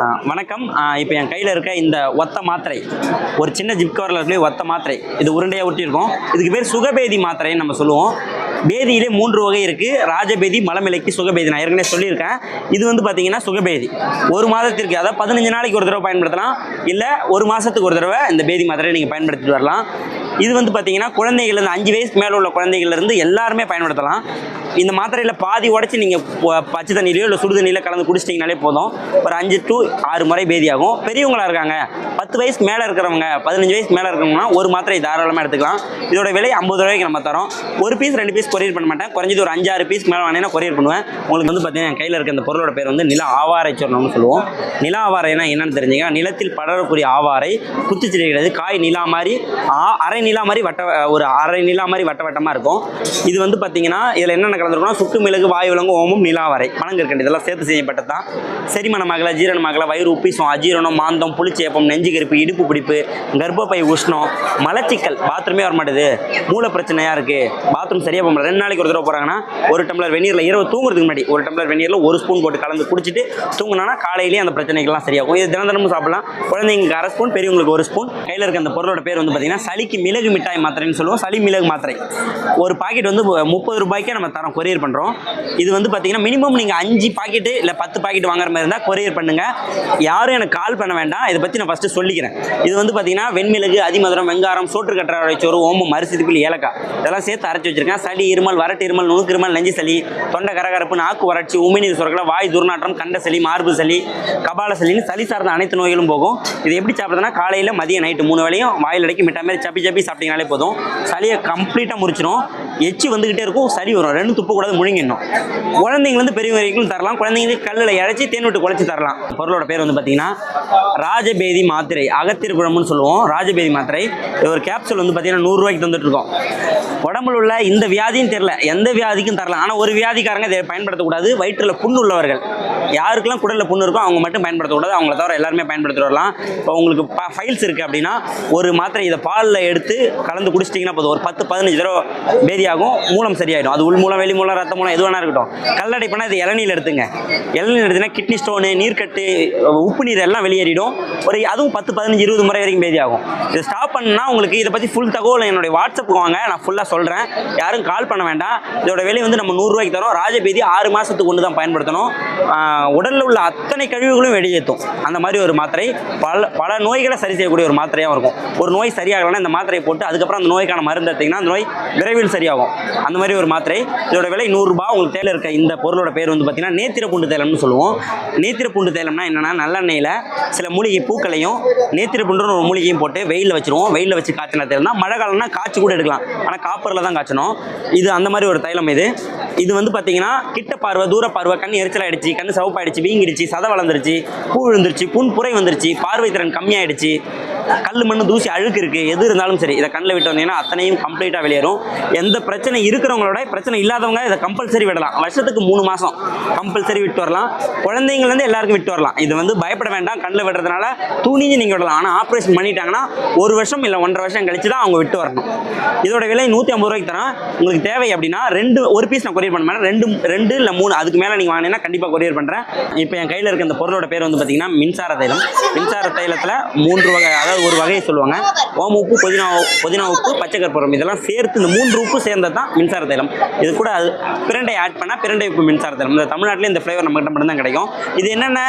வணக்கம். இப்போ என் கையில் இருக்க இந்த ஒத்த மாத்திரை ஒரு சின்ன ஜிப் கவரில் இருக்கிற ஒத்த மாத்திரை இது உருண்டையாக ஒட்டியிருக்கோம் இதுக்கு பேர் சுகபேதி மாத்திரைன்னு நம்ம சொல்லுவோம். பேதியிலே மூன்று வகை இருக்குது ராஜபேதி மலமிலைக்கு சுகபேதி. நான் ஏற்கனவே சொல்லியிருக்கேன். இது வந்து பார்த்தீங்கன்னா சுகபேதி. ஒரு மாதத்திற்கு அதாவது பதினஞ்சு நாளைக்கு ஒரு தடவை பயன்படுத்தலாம். இல்லை ஒரு மாதத்துக்கு ஒரு தடவை இந்த பேதி மாத்திரையை நீங்கள் பயன்படுத்திட்டு வரலாம். இது வந்து பார்த்தீங்கன்னா குழந்தைகள் இருந்து அஞ்சு வயசுக்கு மேலே உள்ள குழந்தைகள்லேருந்து எல்லாருமே பயன்படுத்தலாம். இந்த மாத்திரையில் பாதி உடச்சி நீங்கள் பச்சை தண்ணியிலையோ இல்லை சுடு தண்ணியில கலந்து குடிச்சிட்டிங்கனாலே போதும். ஒரு அஞ்சு டு ஆறு முறை பேதியாகும். பெரியவங்களா இருக்காங்க. பத்து வயசு மேலே இருக்கிறவங்க பதினஞ்சு வயசு மேலே இருக்கிறவங்கன்னா ஒரு மாத்திரை தாராளமாக எடுத்துக்கலாம். இதோட விலை ஐம்பது ரூபாய்க்கு நம்ம தரோம். ஒரு பீஸ் ரெண்டு பீஸ் கொரியர் பண்ண மாட்டேன். குறைஞ்சது ஒரு அஞ்சாறு பீஸ் மேலே வாங்கினா கொரியர் பண்ணுவேன். உங்களுக்கு வந்து பார்த்தீங்கன்னா என் கையில் இருக்க இந்த பொருளோட பேர் வந்து நில ஆவாரை சொன்னோம்னு சொல்லுவோம். நில ஆவாரைனா என்னன்னு தெரிஞ்சுங்க நிலத்தில் படரக்கூடிய ஆவாரை குத்துச்செடி கிடையாது காய் நிலா மாதிரி ஆ- அரை நிலா மாதிரி வட்ட ஒரு அரை நிலா மாதிரி வட்ட வட்டமாக இருக்கும். இது வந்து பார்த்தீங்கன்னா இதில் என்னென்ன கலந்துருக்கும்னா சுட்டு மிளகு வாயு விலங்கு ஓமம் நிலாவரை. பனங்கற்கண்டு இதெல்லாம் சேர்த்து செய்யப்பட்டது தான். செரிமணமாகல ஜீரணமாகல வயிறு உப்பிசம் அஜீரணம் மாந்தம் புளிச்சேப்பம் நெஞ்சு கருப்பு இடுப்பு பிடிப்பு கர்ப்பப்பை உஷ்ணம் மலச்சிக்கல் பாத்ரூமே வர மாட்டேது மூளை பிரச்சனையாக இருக்குது பாத்ரூம் சரியாக போக ரெண்டு நாளைக்கு ஒரு தடவை போகிறாங்கன்னா ஒரு டம்ளர் வெந்நீரில் இரவு தூங்குறதுக்கு முன்னாடி ஒரு டம்ளர் வெந்நீரில் ஒரு ஸ்பூன் போட்டு கலந்து குடிச்சிட்டு தூங்குனா காலையிலேயே அந்த பிரச்சனைகள்லாம் சரியாகும். இது தினம் தினமும் சாப்பிடலாம். குழந்தைங்களுக்கு அரை ஸ்பூன் பெரியவங்களுக்கு ஒரு ஸ்பூன் கையில் இருக்க அந்த பொருளோட பேர் வந்து பார்த்தீங்கன்னா சளிக்கு மிளகு மிட்டாய் மாத்திரைன்னு சொல்லுவோம். சளி மிளகு மாத்திரை. ஒரு பாக்கெட் வந்து முப்பது ரூபாய்க்கே நம்ம தரோம். கொரியர் பண்ணுறோம் இது வந்து பார்த்தீங்கன்னா மினிமம் நீங்கள் அஞ்சு பாக்கெட்டு இல்லை பத்து பாக்கெட் வாங்குற மாதிரி இருந்தால் கொரியர் பண்ணுங்கள் யாரும் எனக்கு கால் பண்ண வேண்டாம். இதை பற்றி நான் ஃபஸ்ட்டு சொல்லிக்கிறேன். இது வந்து பார்த்தீங்கன்னா வெண்மிளகு அதிமதுரம் வெங்காரம் சோற்று கற்றாழை சோறு ஓமம் அரிசி திப்பில் ஏலக்காய். இதெல்லாம் சேர்த்து அரைச்சி வச்சிருக்கேன். சளி இருமல் வரட்டு இருமல் நுணுக்கு இருமல் நெஞ்சு சளி தொண்டை கரகரப்பு நாக்கு வறட்சி உமிநீர் சுரக்கல வாய் துர்நாற்றம் கண்ட சளி மார்பு சளி கபால சளின்னு சளி சார்ந்த அனைத்து நோய்களும் போகும். இது எப்படி சாப்பிட்றதுனா காலையில் மதியம் நைட்டு மூணு வேளையும் வாயில் அடைக்கி மிட்டா மாதிரி சப்பி சப்பி சாப்பிட்டீங்கனாலே போதும். சளியை கம்ப்ளீட்டாக முடிச்சிடும் எச்சி வந்துக்கிட்டே இருக்கும். சளி வரும். ரெண்டு துப்பக்கூடாது முழுங்கிடணும். குழந்தைங்கலேருந்து பெரியவங்க வரைக்கும் தரலாம். குழந்தைங்களுக்கு கல்லில் இழைச்சி தேன் விட்டு குழச்சி தரலாம். பொருளோட பேர் வந்து பார்த்தீங்கன்னா ராஜபேதி மாத்திரை அகத்திருக்குழம்புன்னு சொல்லுவோம் ராஜபேதி மாத்திரை. ஒரு கேப்சூல் வந்து பார்த்தீங்கன்னா நூறுரூவாய்க்கு தந்துட்டுருக்கோம். உடம்புல உள்ள இந்த வியாதியும் தெரில எந்த வியாதிக்கும் தரலாம். ஆனால் ஒரு வியாதிக்காரங்க இதை பயன்படுத்தக்கூடாது. வயிற்றில் புண்ணு உள்ளவர்கள். யாருக்கெல்லாம் குடலில் புண்ணு இருக்கோ அவங்க மட்டும் பயன்படுத்தக்கூடாது அவங்கள தவிர எல்லாருமே பயன்படுத்திட்டு வரலாம். இப்போ உங்களுக்கு ஃபைல்ஸ் இருக்குது அப்படின்னா ஒரு மாத்திரை இதை பாலில் எடுத்து கலந்து குடிச்சிட்டிங்கன்னா போதும். ஒரு பத்து பதினஞ்சு தடவை பேதியாகும் மூலம் சரியாயிடும். அது உள் மூலம் வெளி மூலம் ரத்த மூலம் எது வேணா இருக்கட்டும். கல்லடை பண்ணால் இது இளநீர் எடுத்துங்க. இளநீர் எடுத்துனா கிட்னி ஸ்டோனு நீர்க்கட்டு உப்பு நீர் எல்லாம் வெளியேறிடும். ஒரு அதுவும் பத்து பதினஞ்சு இருபது முறை வரைக்கும் பேதியாகும். இதை ஸ்டாப் பண்ணால் உங்களுக்கு இதை பற்றி ஃபுல் தகவல் என்னுடைய வாட்ஸ்அப்புக்கு வாங்க. நான் ஃபுல்லாக சொல்கிறேன் யாரும் கால் பண்ண வேண்டாம். இதோட விலை வந்து நம்ம நூறுரூவாய்க்கு தரோம். ராஜபேதி ஆறு மாதத்துக்கு ஒன்று தான் பயன்படுத்தணும் உடலில் உள்ள அத்தனை கழிவுகளும் வெளியேற்றும் அந்த மாதிரி ஒரு மாத்திரை பல பல நோய்களை சரி செய்யக்கூடிய ஒரு மாத்திரையாகவும் இருக்கும். ஒரு நோய் சரியாகலைன்னா இந்த மாத்திரையை போட்டு அதுக்கப்புறம் அந்த நோய்க்கான மருந்து எடுத்திங்கன்னா அந்த நோய் விரைவில் சரியாகும். அந்த மாதிரி ஒரு மாத்திரை. இதோட விலை நூறுரூபா உங்களுக்கு தேலை இருக்க இந்த பொருளோட பேர் வந்து பார்த்திங்கன்னா நேத்திர பூண்டு தைலம்னு சொல்லுவோம். நேத்திர பூண்டு தைலம்னா என்னென்னா நல்லெண்ணெயில் சில மூலிகை பூக்களையும் நேத்திர பூண்டுன்னு ஒரு மூலிகையும் போட்டு வெயிலில் வச்சுருவோம். வெயிலில் வச்சு காய்ச்சின தைலம் தான் மழை காலம்னா காய்ச்சி கூட எடுக்கலாம். ஆனால் காப்பரில் தான் காய்ச்சணும். இது அந்த மாதிரி ஒரு தைலம் இது. இது வந்து பார்த்தீங்கன்னா கிட்ட பார்வை தூர பார்வை கண் எரிச்சல் ஆயிடுச்சு கண் சவப்பாயிடுச்சு வீங்கிடுச்சு சதை வளர்ந்துருச்சு பூ விழுந்துருச்சு புண் புரை வந்துருச்சு பார்வை திறன் கம்மியாயிடுச்சு. கல் மண் தூசி அழுக்கு இருக்குது எது இருந்தாலும் சரி இதை கண்ணில் விட்டு வந்தீங்கன்னா அத்தனையும் கம்ப்ளீட்டாக வெளியேறும். எந்த பிரச்சனை இருக்கிறவங்களோட பிரச்சனை இல்லாதவங்க இதை கம்பல்சரி விடலாம். வருஷத்துக்கு மூணு மாதம் கம்பல்சரி விட்டு வரலாம். குழந்தைங்கலேருந்து எல்லாருக்கும் விட்டு வரலாம். இது வந்து பயப்பட வேண்டாம். கண்ணில் விடுறதுனால துணிஞ்சு நீங்கள் விடலாம். ஆனால் ஆப்ரேஷன் பண்ணிட்டாங்கன்னா ஒரு வருஷம் இல்லை ஒன்றரை வருஷம் கழிச்சு தான் அவங்க விட்டு வரணும். இதோட விலை நூற்றி ஐம்பது ரூபாய்க்கு தரேன். உங்களுக்கு தேவை அப்படின்னா ரெண்டு ஒரு பீஸ் நான் கொரியர் பண்ண ரெண்டு ரெண்டு இல்லை மூணு அதுக்கு மேலே நீங்கள் வாங்கினீங்கன்னா கண்டிப்பாக கொரியர் பண்ணுறேன் இப்போ என் கையில் இருக்க இந்த பொருளோட பேர் வந்து பார்த்தீங்கன்னா மின்சார தைலம். மின்சார தைலத்தில் மூன்று வகை அதாவது ஒரு வகையை சொல்லுவாங்க. ஓம உப்பு புதினா புதினா உப்பு பச்சை கற்பூரம் இதெல்லாம் சேர்த்து இந்த மூன்று உப்பு சேர்ந்தது தான் மின்சார தைலம். இது கூட அது பிரண்டை ஆட் பண்ணால் பிரண்டை உப்பு மின்சார தைலம். இந்த தமிழ்நாட்டில் இந்த ஃப்ளேவர் நம்மகிட்ட மட்டும் தான் கிடைக்கும். இது என்னென்ன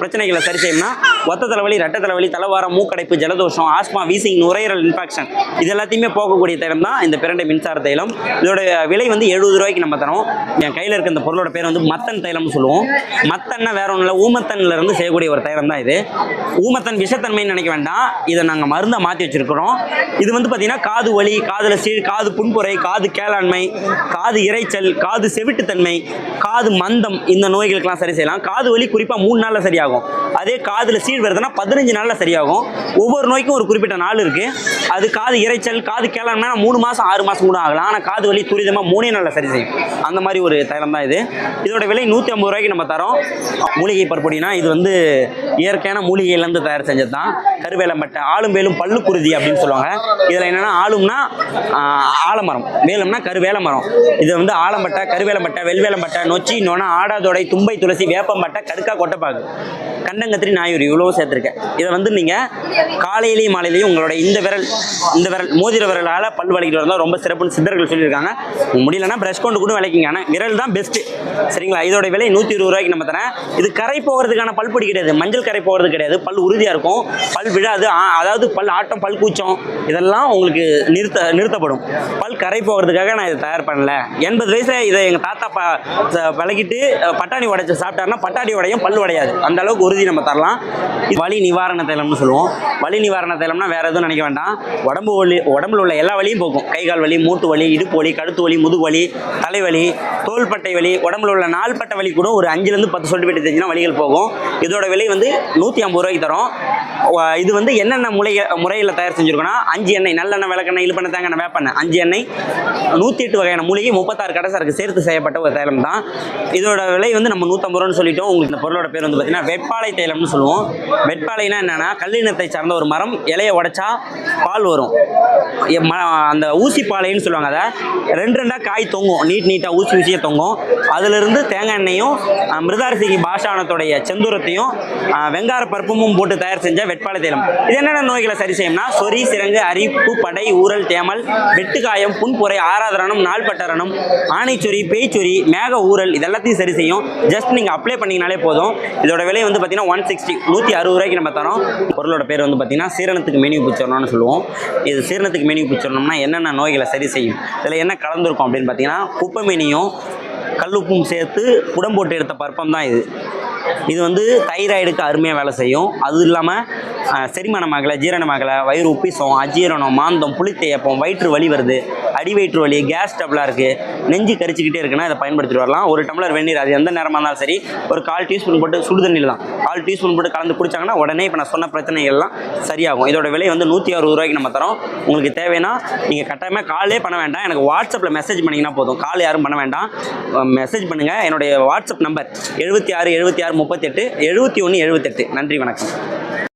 பிரச்சனைகளை சரி செய்யும்னா ஒத்த தலைவலி ரெட்ட தலைவலி தலைவாரம் மூக்கடைப்பு ஜலதோஷம் ஆஸ்மா வீசிங் நுரையீரல் இன்ஃபெக்ஷன் இது எல்லாத்தையுமே போகக்கூடிய தைலம் தான் இந்த பிரண்டை மின்சார தைலம். இதோட விலை வந்து எழுபது ரூபாய்க்கு நம்ம தரோம். என் கையில் இருக்க இந்த பொருளோட பேர் வந்து மத்தன் தைலம்னு சொல்லுவோம். மத்தன்னா வேற ஒன்றும் இல்லை ஊமத்தன்ல இருந்து செய்யக்கூடிய ஒரு தைலம் தான் இது. ஊமத்தன் விஷத்தன்மைன்னு நினைக்க வேண்டாம். இதை நாங்கள் மருந்தை மாற்றி வச்சுருக்கிறோம். இது வந்து பார்த்திங்கன்னா காது வலி காதில் சீழ் காது புண்புரை காது கேளாண்மை காது இரைச்சல் காது செவிட்டுத்தன்மை காது மந்தம் இந்த நோய்களுக்கெல்லாம் சரி செய்யலாம். காது வலி குறிப்பாக மூணு நாளில் சரியாகும். அதே காதில் சீழ் வருதுன்னா பதினஞ்சு நாளில் சரியாகும். ஒவ்வொரு நோய்க்கும் ஒரு குறிப்பிட்ட நாள் இருக்குது அது காது இரைச்சல் காது கேளாண்மை மூணு மாதம் ஆறு மாதம் கூட ஆகலாம். ஆனால் காது வலி துரிதமாக மூணே நாளில் சரி செய்யும். அந்த மாதிரி ஒரு தைலம் தான் இது. இதோட விலை நூற்றி ஐம்பது ரூபாய்க்கு நம்ம தரோம். மூலிகை பருப்பொடினா இது வந்து இயற்கையான மூலிகையிலேருந்து தயார் செஞ்சது தான் கருவேலம்பட்டை மட்டை ஆளும் வேலும் பல்லு குருதி அப்படின்னு சொல்லுவாங்க. இதில் என்னென்னா ஆளும்னா ஆலமரம். ஆலமரம் கருவேல கருவேலமரம் இது வந்து ஆலம்பட்டை கருவேலம்பட்டை வெல்வேலம்பட்டை நொச்சி நொன ஆடாதொடை தும்பை துளசி வேப்பம்பட்டை கடுக்கா கொட்டைப்பாக்கு கண்டங்கத்திரி நாயூரி இவ்வளோ சேர்த்துருக்கேன். இதை வந்து நீங்கள் காலையிலையும் மாலையிலையும் உங்களோட இந்த விரல் இந்த விரல் மோதிர விரலால் பல் வலிக்கிட்டு வந்தால் ரொம்ப சிறப்புன்னு சித்தர்கள் சொல்லியிருக்காங்க. முடியலன்னா ப்ரெஷ் கொண்டு கூட விளக்கிங்க. ஆனால் விரல் தான் பெஸ்ட்டு சரிங்களா? இதோட விலை நூற்றி இருபது ரூபாய்க்கு நம்ம தரேன். இது கரை போகிறதுக்கான பல் பொடி கிடையாது. மஞ்சள் கரை போகிறது கிடையாது. பல் உறுதியாக இருக்கும். பல் விழாது. அதாவது பல் ஆட்டம் பல் கூச்சம் இதெல்லாம் உங்களுக்கு நிறுத்த நிறுத்தப்படும். பல் கரை போகிறதுக்காக நான் இதை தயார் பண்ணல. எண்பது வயசில் இதை எங்கள் தாத்தா ப ச- பழகிட்டு பட்டாணி உடைச்சு சாப்பிட்டாருன்னா பட்டாணி உடையும் பல் உடையாது. அந்த அளவுக்கு உறுதி நம்ம தரலாம். வலி நிவாரண தைலம்னு சொல்லுவோம். வலி நிவாரண தைலம்னா வேறு எதுவும் நினைக்க வேண்டாம். உடம்பு வலி உடம்புல உள்ள எல்லா வலியும் போக்கும் கை கால் வலி மூட்டு வலி இடுப்பு வலி கழுத்து வலி முதுகு வலி தலைவலி தோள்பட்டை வலி உடம்புல உள்ள நாள்பட்ட வலி கூட ஒரு அஞ்சுலேருந்து பத்து சொல்லி போயிட்டு தெரிஞ்சுன்னா வலிகள் போகும். இதோட விலை வந்து நூற்றி ஐம்பது ரூபாய்க்கு தரும். இது வந்து என்னென்ன முறை முறையில் தயார் செஞ்சுருக்கோன்னா அஞ்சு எண்ணெய் நல்லெண்ணெய் விளக்கெண்ணெய் இழுப்பெண்ணெய் தேங்காய் வேப்பெண்ணெய் அஞ்சு எண்ணெய் நூற்றி எட்டு வகையான மூலிகை முப்பத்தாறு கடைசருக்கு சேர்த்து செய்யப்பட்ட ஒரு தைலம் தான். இதோட விலை வந்து நம்ம நூற்றம்பது ரூபான்னு சொல்லிட்டோம். உங்களுக்கு இந்த பொருளோட பேர் வந்து பார்த்தீங்கன்னா வெப்பாலை தைலம்னு சொல்லுவோம். வெப்பாலைனா என்னென்னா கல்லினத்தை சார்ந்த ஒரு மரம் இலையை உடைச்சா பால் வரும். எ- ம- அந்த ஊசி பாலைன்னு சொல்லுவாங்க அதை. ரெண்டு ரெண்டாக காய் தொங்கும். நீட் நீட்டாக ஊசி ஊசியாக தொங்கும். அதிலிருந்து தேங்காய் எண்ணெயும் அஹ், பாஷானத்துடைய செந்தூரத்தையும் வெங்கார பருப்புமும் போட்டு தயார் செஞ்ச வெட்பாலை தைலம். இது என்னென்ன நோய்களை சரி செய்யும்னா சொறி சிறங்கு அரிப்பு படை ஊரல் தேமல் வெட்டுக்காயம் புண்புரை ஆராதரணம் நாள்பட்டரணம் ஆனைச்சொறி பேய்ச்சொறி மேக ஊரல் இதெல்லாத்தையும் சரி செய்யும். ஜஸ்ட் நீங்கள் அப்ளை பண்ணிங்கனாலே போதும். இதோட விலை வந்து பார்த்தீங்கன்னா ஒன் சிக்ஸ்டி நூற்றி அறுபது ரூபாய்க்கு நம்ம தரோம். பொருளோட பேர் வந்து பார்த்தீங்கன்னா சீரணத்துக்கு மெனு பூச்சரணம்னு சொல்லுவோம். இது சீரணத்துக்கு மெனு பூச்சரணம்னா என்னென்ன நோய்களை சரி செய்யும்? இதில் என்ன கலந்துருக்கும் அப்படின்னு பார்த்தீங்கன்னா குப்பைமேனியும் கல்லுப்பும் சேர்த்து புடம் போட்டு எடுத்த பருப்பம் தான் இது. இது வந்து தைராய்டுக்கு அருமையாக வேலை செய்யும். அது இல்லாமல் செரிமானமாகலை ஜீரணமாகலை வயிறு உப்பிசம் அஜீரணம் மாந்தம் புளித்தேப்பம் வயிற்று வலி வருது. அடி வயிற்று வலி கேஸ் டபுளாக இருக்குது நெஞ்சு கரிச்சிக்கிட்டே இருக்குன்னா இதை பயன்படுத்திட்டு வரலாம். ஒரு டம்ளர் வெந்நீர் அது எந்த நேரமாக இருந்தாலும் சரி ஒரு கால் டீஸ்பூன் போட்டு சுடு தண்ணியில் தான். கால் டீஸ்பூன் போட்டு கலந்து குடிச்சாங்கன்னா உடனே இப்போ நான் சொன்ன பிரச்சனைகள்லாம் சரியாகும். இதோட விலை வந்து நூற்றி அறுபது ரூபாய்க்கு நம்ம தரோம். உங்களுக்கு தேவைன்னா நீங்கள் கட்டாயமாக காலே பண்ண வேண்டாம். எனக்கு வாட்ஸ்அப்பில் மெசேஜ் பண்ணிங்கன்னா போதும். கால் யாரும் பண்ண வேண்டாம். மெசேஜ் பண்ணுங்கள் என்னுடைய வாட்ஸ்அப் நம்பர் எழுபத்தி ஆறு எழுபத்தி ஆறு முப்பத்தெட்டு எழுபத்தி ஒன்று எழுபத்தெட்டு நன்றி வணக்கம்.